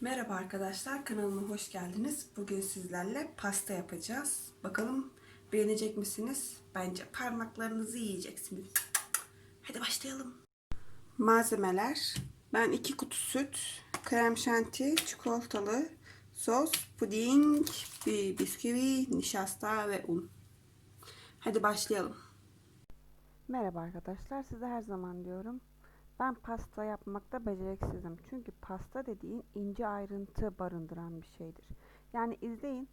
Merhaba arkadaşlar, kanalıma hoş geldiniz. Bugün sizlerle pasta yapacağız. Bakalım beğenecek misiniz? Bence parmaklarınızı yiyeceksiniz. Hadi başlayalım. Malzemeler. Ben iki kutu süt, krem şanti, çikolatalı sos, puding, bir bisküvi, nişasta ve un. Hadi başlayalım. Merhaba arkadaşlar, size her zaman diyorum. Ben pasta yapmakta beceriksizim. Çünkü pasta dediğin ince ayrıntı barındıran bir şeydir. Yani izleyin.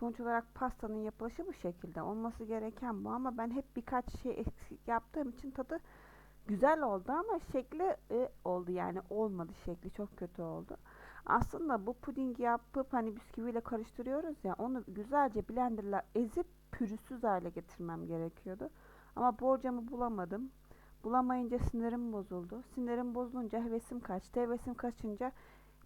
Sonuç olarak pastanın yapılışı bu şekilde. Olması gereken bu ama ben hep birkaç şey eksik yaptığım için tadı güzel oldu ama şekli e, oldu yani olmadı şekli çok kötü oldu. Aslında bu puding yapıp hani bisküviyle karıştırıyoruz ya onu güzelce blenderla ezip pürüzsüz hale getirmem gerekiyordu. Ama borcamı bulamadım. Bulamayınca sinirim bozuldu. Sinirim bozulunca hevesim kaçtı. Hevesim kaçınca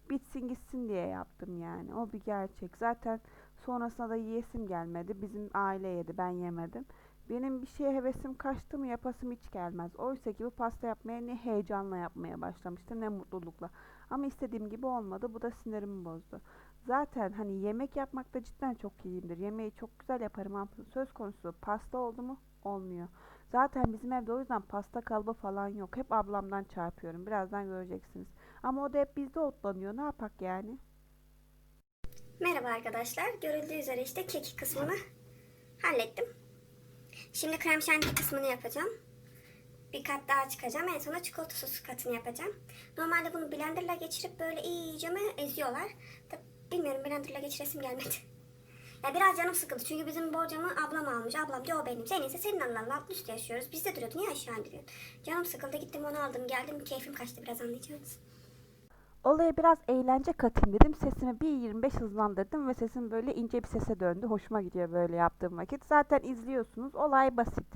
bitsin gitsin diye yaptım yani. O bir gerçek. Zaten sonrasında da yiyesim gelmedi. Bizim aile yedi. Ben yemedim. Benim bir şeye hevesim kaçtı mı yapasım hiç gelmez. Oysa ki bu pasta yapmaya ne heyecanla yapmaya başlamıştım ne mutlulukla. Ama istediğim gibi olmadı. Bu da sinirimi bozdu. Zaten hani yemek yapmakta cidden çok iyiyimdir. Yemeği çok güzel yaparım ama söz konusu pasta oldu mu olmuyor. Zaten bizim evde o yüzden pasta kalıbı falan yok. Hep ablamdan çarpıyorum. Birazdan göreceksiniz. Ama o da hep bizde otlanıyor. Ne yapak yani? Merhaba arkadaşlar. Görüldüğü üzere işte keki kısmını hallettim. Şimdi krem şanti kısmını yapacağım. Bir kat daha çıkacağım. En sona çikolata sosu katını yapacağım. Normalde bunu blenderla geçirip böyle iyice mi eziyorlar. Da bilmiyorum blenderla geçiresim gelmedi. Ya biraz canım sıkıldı çünkü bizim borcamı ablam almış. Ablam diyor o benim. Sen ise senin alan alt üst yaşıyoruz. Bizde duruyordu. Niye aşağı indiriyorsun? Canım sıkıldı gittim onu aldım geldim. Keyfim kaçtı biraz anlayacağınız. Olaya biraz eğlence katayım dedim. Sesimi bir 25 hızlandırdım ve sesim böyle ince bir sese döndü. Hoşuma gidiyor böyle yaptığım vakit. Zaten izliyorsunuz. Olay basit.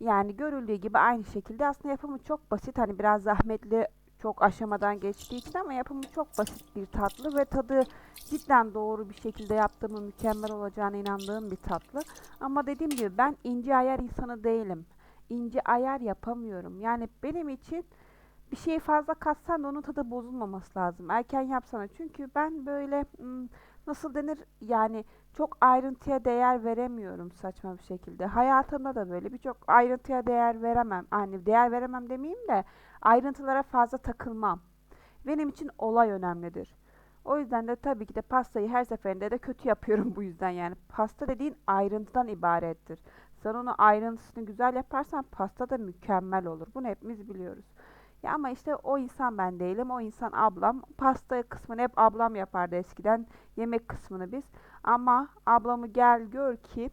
Yani görüldüğü gibi aynı şekilde aslında yapımı çok basit. Hani biraz zahmetli çok aşamadan geçtiği için ama yapımı çok basit bir tatlı ve tadı cidden doğru bir şekilde yaptığımı mükemmel olacağına inandığım bir tatlı. Ama dediğim gibi ben ince ayar insanı değilim. İnce ayar yapamıyorum. Yani benim için bir şeyi fazla katsan da onun tadı bozulmaması lazım. Erken yapsana. Çünkü ben böyle hmm, nasıl denir yani çok ayrıntıya değer veremiyorum saçma bir şekilde. Hayatımda da böyle birçok ayrıntıya değer veremem. Hani değer veremem demeyeyim de ayrıntılara fazla takılmam. Benim için olay önemlidir. O yüzden de tabii ki de pastayı her seferinde de kötü yapıyorum bu yüzden yani. Pasta dediğin ayrıntıdan ibarettir. Sen onu ayrıntısını güzel yaparsan pasta da mükemmel olur. Bunu hepimiz biliyoruz. Ya ama işte o insan ben değilim. O insan ablam. Pasta kısmını hep ablam yapardı eskiden. Yemek kısmını biz. Ama ablamı gel gör ki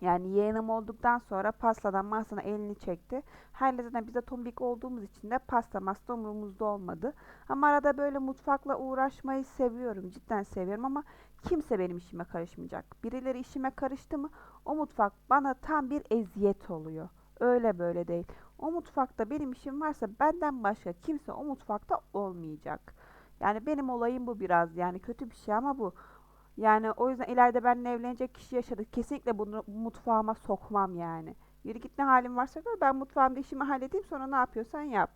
yani yeğenim olduktan sonra pastadan masana elini çekti. Her zaten biz de tombik olduğumuz için de pasta masta umurumuzda olmadı. Ama arada böyle mutfakla uğraşmayı seviyorum. Cidden seviyorum ama kimse benim işime karışmayacak. Birileri işime karıştı mı o mutfak bana tam bir eziyet oluyor. Öyle böyle değil. O mutfakta benim işim varsa benden başka kimse o mutfakta olmayacak. Yani benim olayım bu biraz. Yani kötü bir şey ama bu. Yani o yüzden ileride benimle evlenecek kişi yaşadı. Kesinlikle bunu mutfağıma sokmam yani. Yürü git ne halim varsa gör. Ben mutfağımda işimi halledeyim sonra ne yapıyorsan yap.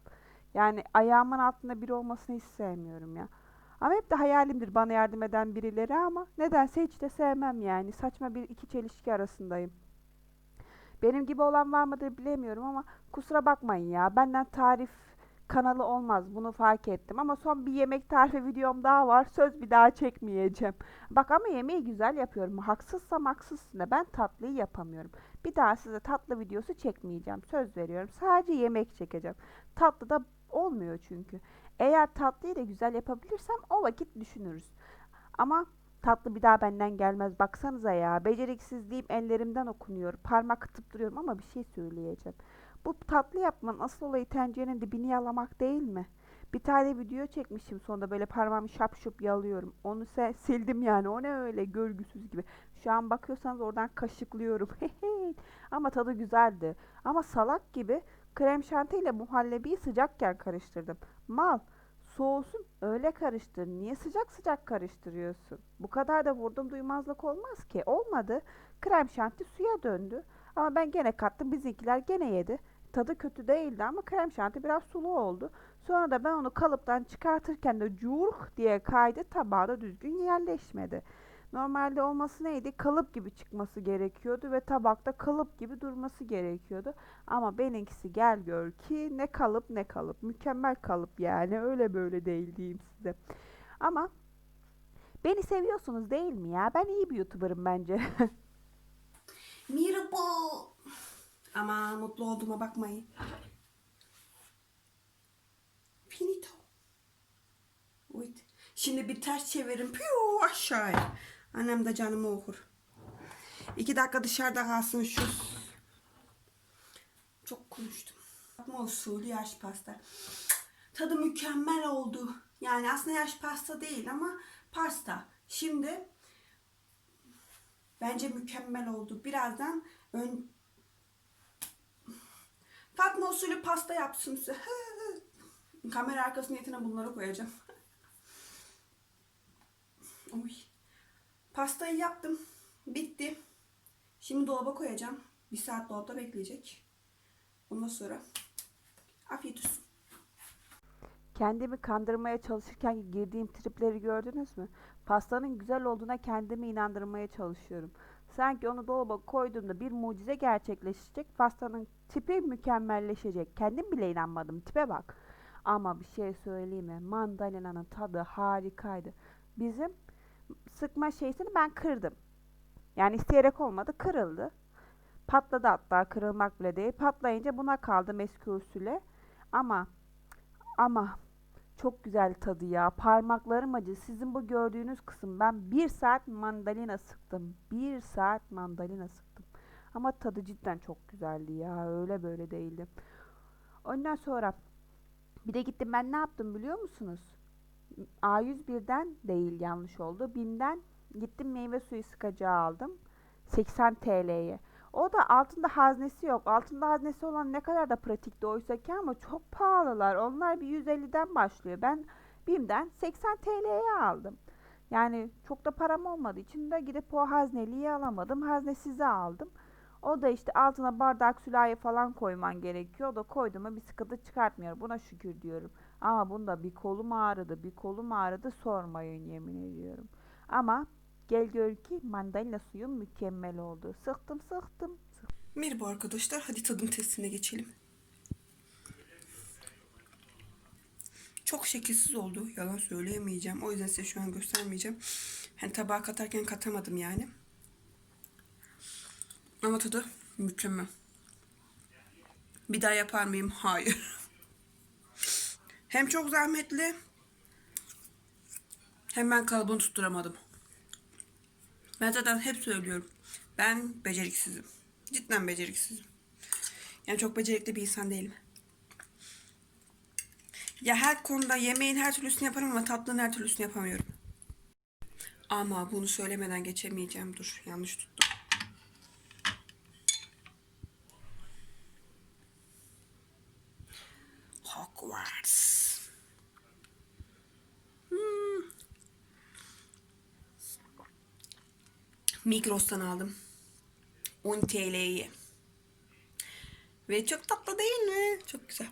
Yani ayağımın altında biri olmasını hiç sevmiyorum ya. Ama hep de hayalimdir bana yardım eden birileri ama nedense hiç de sevmem yani. Saçma bir iki çelişki arasındayım. Benim gibi olan var mıdır bilemiyorum ama kusura bakmayın ya. Benden tarif kanalı olmaz. Bunu fark ettim. Ama son bir yemek tarifi videom daha var. Söz bir daha çekmeyeceğim. Bak ama yemeği güzel yapıyorum. Haksızsam haksızsın da ben tatlıyı yapamıyorum. Bir daha size tatlı videosu çekmeyeceğim. Söz veriyorum. Sadece yemek çekeceğim. Tatlı da olmuyor çünkü. Eğer tatlıyı da güzel yapabilirsem o vakit düşünürüz. Ama tatlı bir daha benden gelmez. Baksanıza ya. Beceriksizliğim ellerimden okunuyor. Parmak atıp duruyorum ama bir şey söyleyeceğim. Bu tatlı yapmanın asıl olayı tencerenin dibini yalamak değil mi? Bir tane video çekmişim sonunda böyle parmağımı şap şup yalıyorum. Onu se sildim yani. O ne öyle görgüsüz gibi. Şu an bakıyorsanız oradan kaşıklıyorum. Ama tadı güzeldi. Ama salak gibi krem şanti ile muhallebiyi sıcakken karıştırdım. Mal soğusun öyle karıştır. Niye sıcak sıcak karıştırıyorsun? Bu kadar da vurdum duymazlık olmaz ki. Olmadı. Krem şanti suya döndü. Ama ben gene kattım. Bizimkiler gene yedi. Tadı kötü değildi ama krem şanti biraz sulu oldu. Sonra da ben onu kalıptan çıkartırken de curh diye kaydı tabağa da düzgün yerleşmedi. Normalde olması neydi? Kalıp gibi çıkması gerekiyordu ve tabakta kalıp gibi durması gerekiyordu. Ama benimkisi gel gör ki ne kalıp ne kalıp. Mükemmel kalıp yani öyle böyle değil diyeyim size. Ama beni seviyorsunuz değil mi ya? Ben iyi bir YouTuber'ım bence. Merhaba. Ama mutlu olduğuma bakmayın. Finito. Wait. Şimdi bir ters çevirin. Piyo aşağıya. Annem de canımı okur. İki dakika dışarıda kalsın şu. Çok konuştum. Yapma usulü yaş pasta. Tadı mükemmel oldu. Yani aslında yaş pasta değil ama pasta. Şimdi Bence mükemmel oldu. Birazdan ön... Fatma usulü pasta yapsın size. Kamera arkası niyetine bunları koyacağım. Oy. Pastayı yaptım. Bitti. Şimdi dolaba koyacağım. Bir saat dolapta bekleyecek. Ondan sonra afiyet olsun. Kendimi kandırmaya çalışırken girdiğim tripleri gördünüz mü? Pastanın güzel olduğuna kendimi inandırmaya çalışıyorum. Sanki onu dolaba koyduğumda bir mucize gerçekleşecek. Pastanın tipi mükemmelleşecek. Kendim bile inanmadım. Tipe bak. Ama bir şey söyleyeyim mi? Mandalina'nın tadı harikaydı. Bizim sıkma şeysini ben kırdım. Yani isteyerek olmadı, kırıldı. Patladı hatta kırılmak bile değil. Patlayınca buna kaldı usulü. Ama ama çok güzel tadı ya. Parmaklarım acı. Sizin bu gördüğünüz kısım. Ben bir saat mandalina sıktım. Bir saat mandalina sıktım. Ama tadı cidden çok güzeldi ya. Öyle böyle değildi. Ondan sonra bir de gittim ben ne yaptım biliyor musunuz? A101'den değil yanlış oldu. BİM'den gittim meyve suyu sıkacağı aldım. 80 TL'ye. O da altında haznesi yok. Altında haznesi olan ne kadar da pratikti oysa ki ama çok pahalılar. Onlar bir 150'den başlıyor. Ben BİM'den 80 TL'ye aldım. Yani çok da param olmadığı için de gidip o hazneliği alamadım. Haznesizi aldım. O da işte altına bardak sülahi falan koyman gerekiyor. O da koyduğuma bir sıkıntı çıkartmıyor. Buna şükür diyorum. Ama bunda bir kolum ağrıdı, bir kolum ağrıdı sormayın yemin ediyorum. Ama gel gör ki mandalina suyum mükemmel oldu. Sıktım sıktım. Merhaba arkadaşlar. Hadi tadım testine geçelim. Çok şekilsiz oldu. Yalan söyleyemeyeceğim. O yüzden size şu an göstermeyeceğim. Hani tabağa katarken katamadım yani. Ama tadı mükemmel. Bir daha yapar mıyım? Hayır. Hem çok zahmetli hem ben kalıbını tutturamadım. Ben zaten hep söylüyorum. Ben beceriksizim. Cidden beceriksizim. Yani çok becerikli bir insan değilim. Ya her konuda yemeğin her türlüsünü yaparım ama tatlının her türlüsünü yapamıyorum. Ama bunu söylemeden geçemeyeceğim. Dur yanlış tuttum. Migros'tan aldım. 10 TL'yi. Ve çok tatlı değil mi? Çok güzel.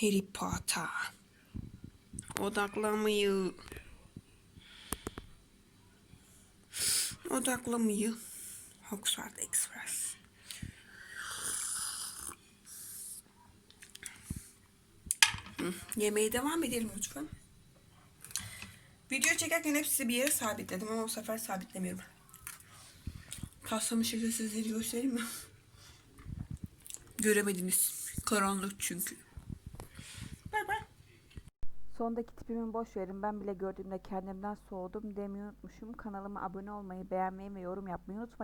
Harry Potter. Odaklamayı. Odaklamayı. Hogwarts Express. Hı, Yemeğe devam edelim lütfen. Video çekerken hepsi bir yere sabitledim ama bu sefer sabitlemiyorum. Pastamın şekli sizlere göstereyim mi? Göremediniz. Karanlık çünkü. Bay bay. Sondaki tipimi boş verin. Ben bile gördüğümde kendimden soğudum demeyi unutmuşum. Kanalıma abone olmayı, beğenmeyi ve yorum yapmayı unutmayın.